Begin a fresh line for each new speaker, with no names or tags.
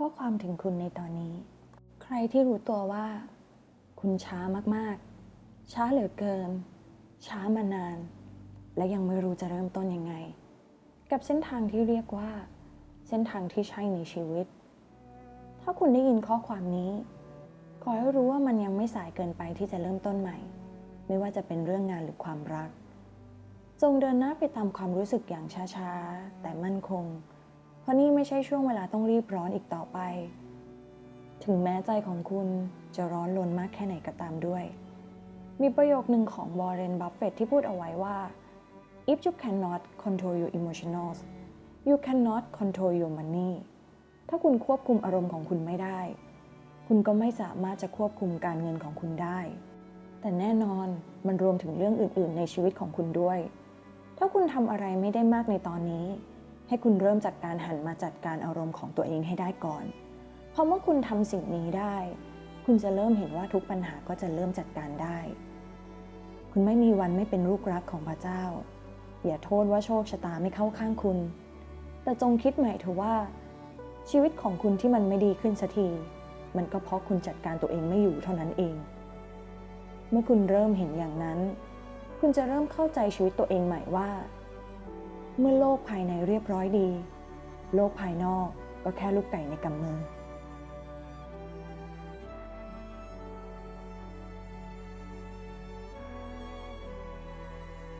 ข้อความถึงคุณในตอนนี้ ใครที่รู้ตัวว่า คุณช้ามากๆ ช้าเหลือเกิน ช้ามานาน และยังไม่รู้จะเริ่มต้นยังไง กับเส้นทางที่เรียกว่า เส้นทางที่ใช่ในชีวิต ถ้าคุณได้ยินข้อความนี้ ขอให้รู้ว่ามันยังไม่สายเกินไปที่จะเริ่มต้นใหม่ ไม่ว่าจะเป็นเรื่องงานหรือความรัก จงเดินหน้าไปตามความรู้สึกอย่างช้าๆ แต่มั่นคง เพราะนี่ไม่ใช่ช่วงเวลาต้องรีบร้อนอีกต่อไป ถึงแม้ใจของคุณจะร้อนรนมากแค่ไหนก็ตามด้วย มีประโยคหนึ่งของวอร์เรนบัฟเฟตที่พูดเอาไว้ว่า if you cannot control your emotions you cannot control your money ถ้าคุณควบคุมอารมณ์ของคุณไม่ได้ คุณก็ไม่สามารถจะควบคุมการเงินของคุณได้ แต่แน่นอนมันรวมถึงเรื่องอื่น ๆ ในชีวิตของคุณด้วย ถ้าคุณทำอะไรไม่ได้มากในตอนนี้ ให้คุณเริ่มจากการหันมาจัดการอารมณ์ของตัวเองให้ได้ก่อน เพราะเมื่อคุณทำสิ่งนี้ได้ คุณจะเริ่มเห็นว่าทุกปัญหาก็จะเริ่มจัดการได้ คุณไม่มีวันไม่เป็นลูกรักของพระเจ้า อย่าโทษว่าโชคชะตาไม่เข้าข้างคุณ แต่จงคิดใหม่เถอะว่า ชีวิตของคุณที่มันไม่ดีขึ้นสักที มันก็เพราะคุณจัดการตัวเองไม่อยู่เท่านั้นเอง เมื่อคุณเริ่มเห็นอย่างนั้น คุณจะเริ่มเข้าใจชีวิตตัวเองใหม่ว่า เมื่อโลกภายในเรียบร้อยดี โลกภายนอกก็แค่ลูกไก่ในกำมือ